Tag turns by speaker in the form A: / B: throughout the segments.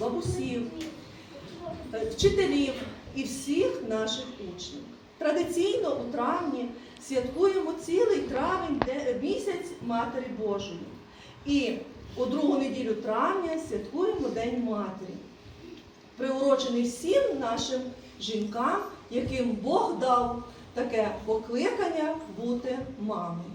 A: бабусів, е, вчителів і всіх наших учнів. Традиційно у травні святкуємо цілий травень місяць Матері Божої. І у другу неділю травня святкуємо День Матері, приурочений всім нашим жінкам, яким Бог дав таке покликання бути мамою.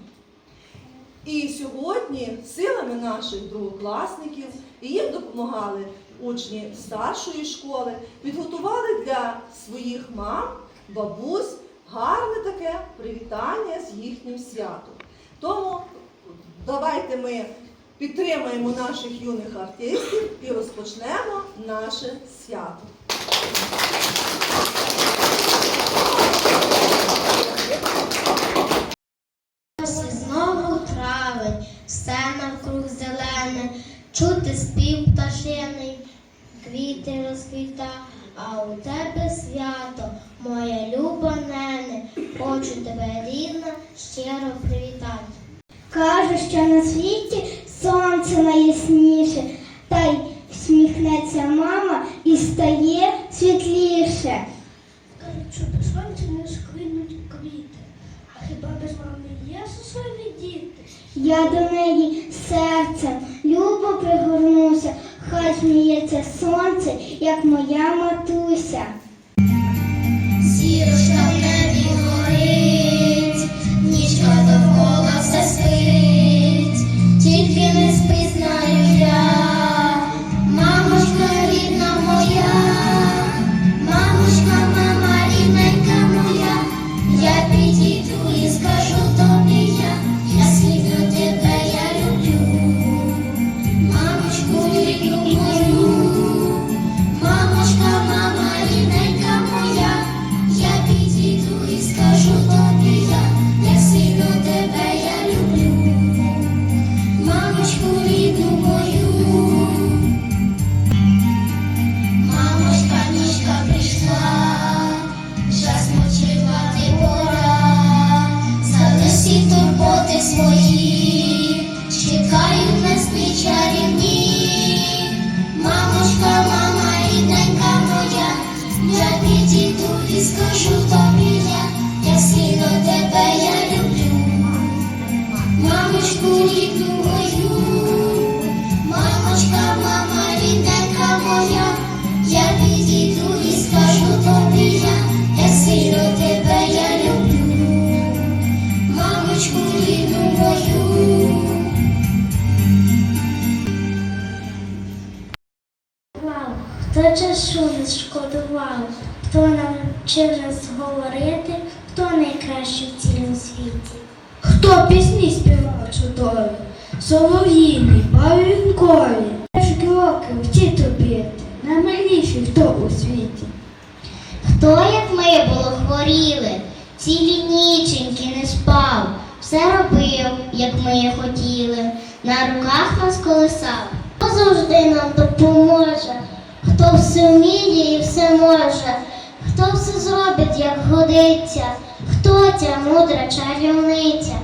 A: І сьогодні силами наших другокласників і їм допомагали учні старшої школи, підготували для своїх мам, бабусь гарне таке привітання з їхнім святом. Тому давайте ми підтримаємо наших юних артистів і розпочнемо наше свято.
B: У тебе свято, моя люба нене, хочу тебе рідна, щиро привітати.
C: Кажуть, що на світі сонце найясніше, та й всміхнеться мама і стає світліше.
D: Кажуть, що без сонця не сквинуть квіти. А хіба без мами є сосові діти?
C: Я до неї серцем любо пригорнуся, хай сміється сонце, як моя матуся.
B: Зірочка
C: Мам, хто часу не шкодував, хто навчив нас говорити, хто найкращий в цілому світі.
D: Хто пісні співав чудові, солов'їні, барвінкові, перші кроки вчить робити, наймиліші хто у світі.
B: Хто, як ми було хворіли, цілі ніченьки не спав, все робив, як ми хотіли, на руках нас колисав. Хто завжди нам допоможе, хто все вміє і все може, хто все зробить, як годиться, хто ця мудра чарівниця.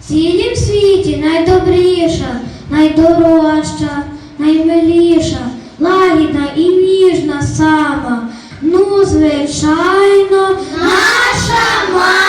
E: В цілім світі найдобріша, найдорожча, наймиліша, лагідна і ніжна сама. Ну, звичайно,
B: Наша мама!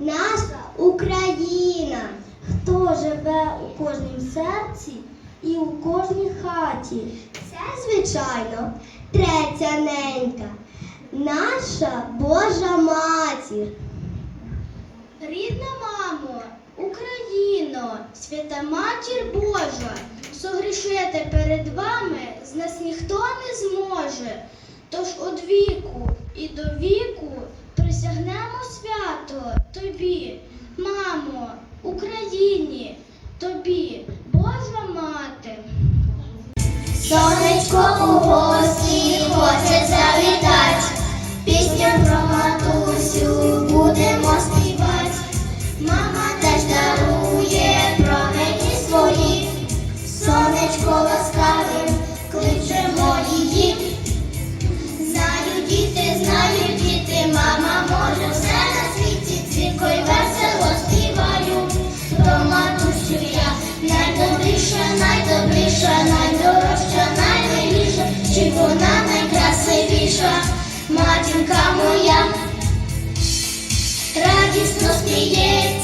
B: наша Україна,
C: хто живе у кожній серці і у кожній хаті.
B: Це, звичайно, третя ненька, наша Божа матір. Рідна мамо, Україно, свята матір Божа, согрішити перед вами з нас ніхто не зможе. Тож од віку і до віку присягнемо свято тобі, мамо, Україні, тобі, Божа мати. Сонечко у гості хоче завітати, пісня про матусю будемо співати. моя, радісно
E: спіє.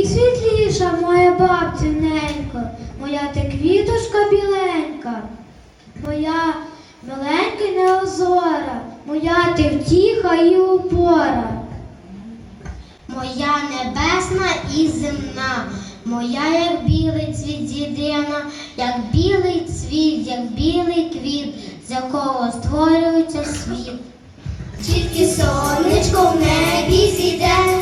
E: Ой, світліша моя бабцю ненько, моя ти квіточка біленька, моя миленька неозора, моя ти втіха і упора,
B: Моя небесна і земна, моя, як білий цвіт єдина, як білий цвіт, як білий квіт, з якого створюється світ. Тільки сонечко в небі зійде.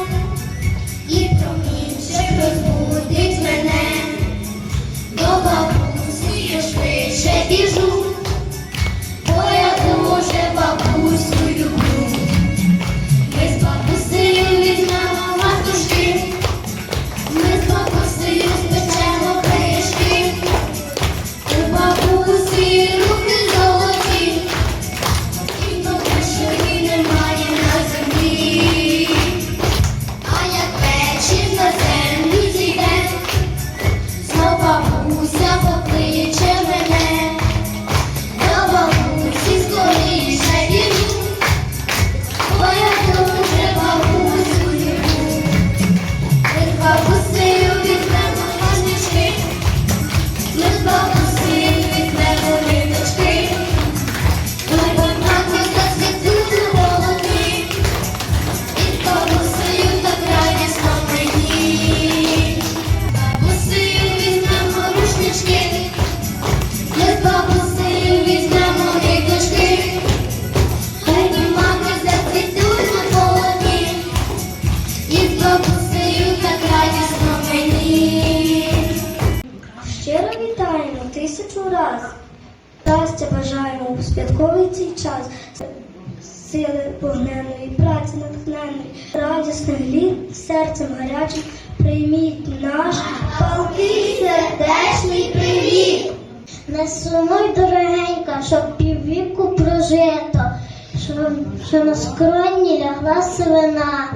B: на
C: скроні лягла сивина,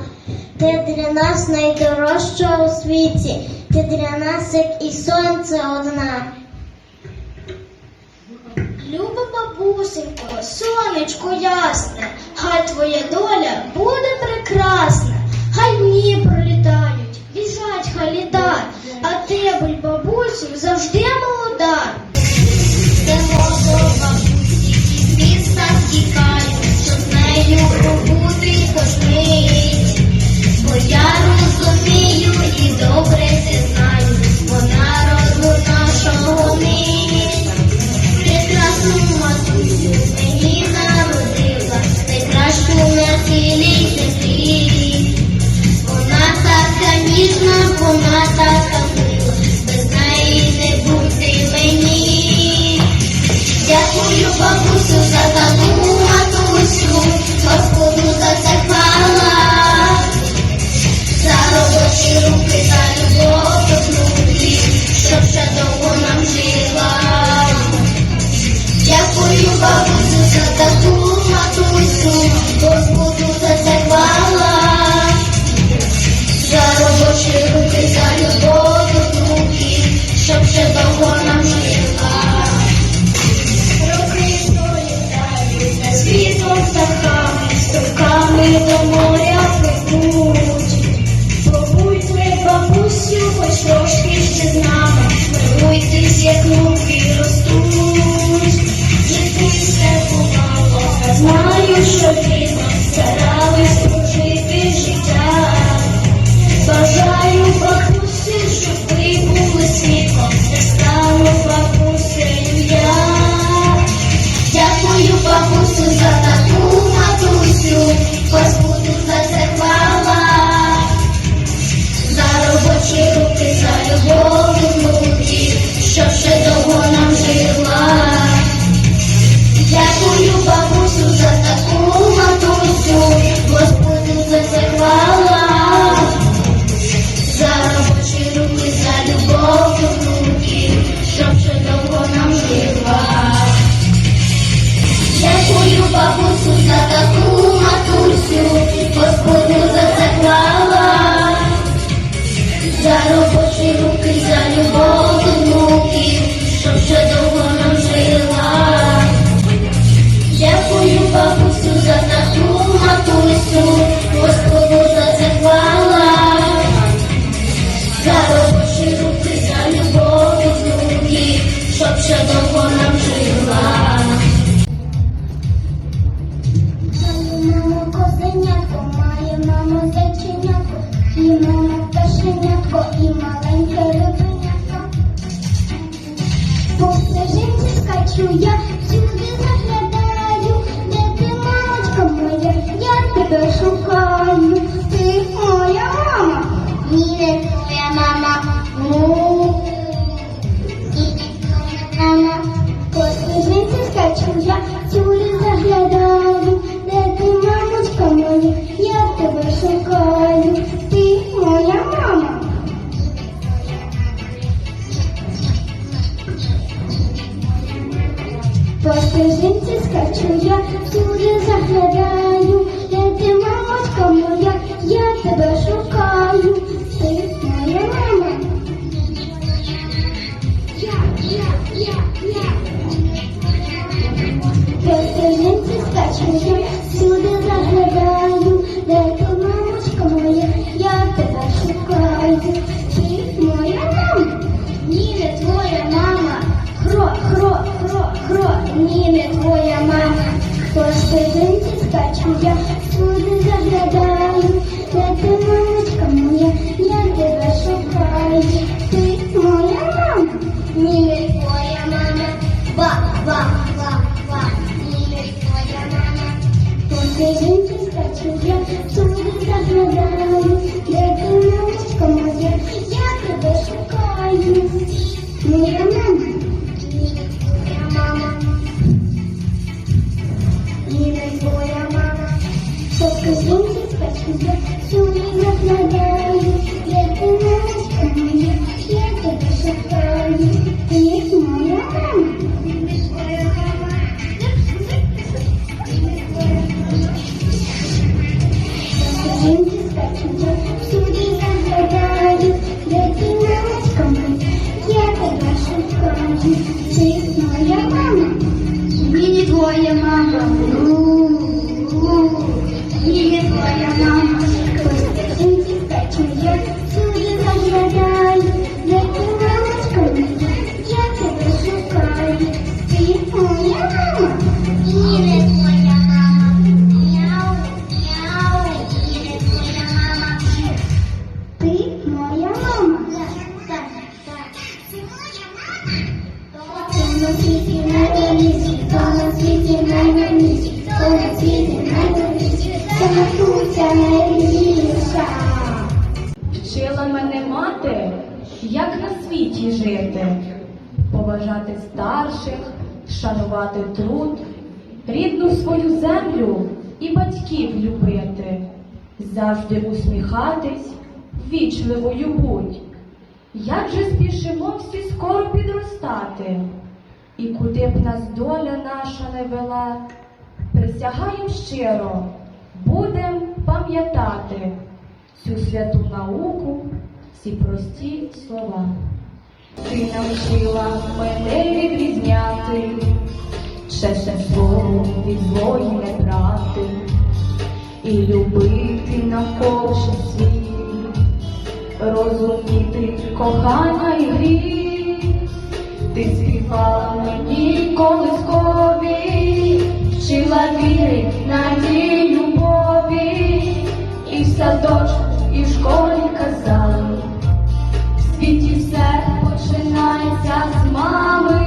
C: ти для нас найдорожча у світі, ти для нас, як і сонце одна. Люба бабусенько, сонечко ясне, хай твоя доля буде прекрасна, хай дні пролітають, біжать, халіда, а ти, будь бабусю, завжди молода.
B: Це мого бабусі, міста тікає бо я розумію і добре.
F: Yeah. землю і батьків любити, завжди усміхатись, вічливою будь. Як же спішимо всі скоро підростати, і куди б нас доля наша не вела, присягаєм щиро, будем пам'ятати цю святу науку, всі прості слова. Ти навчила мене відрізняти шеше слово від злої неправди і любити на навколишній світ, розуміти кохання і гріх, ти співала мені колискові, вчила віри надії любові, і в садочку, і в школі казали, в світі все починається з мами.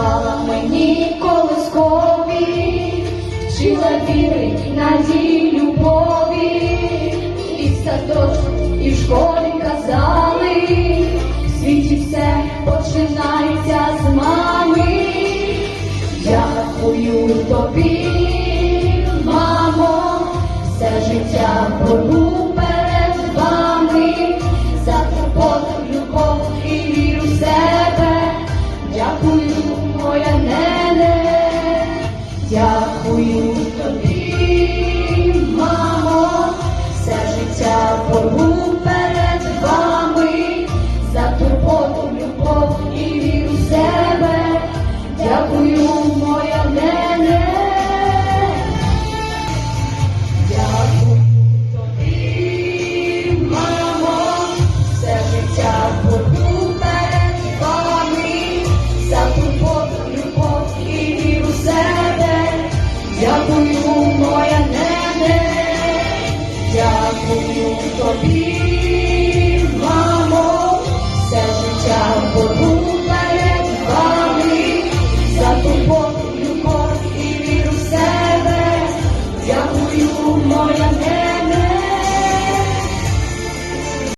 C: Мала мені
F: колископі, вчила віри, надії, любові, і в садочку, і в школі казали, в світі все починається з мами. Дякую тобі, мамо, все життя бору.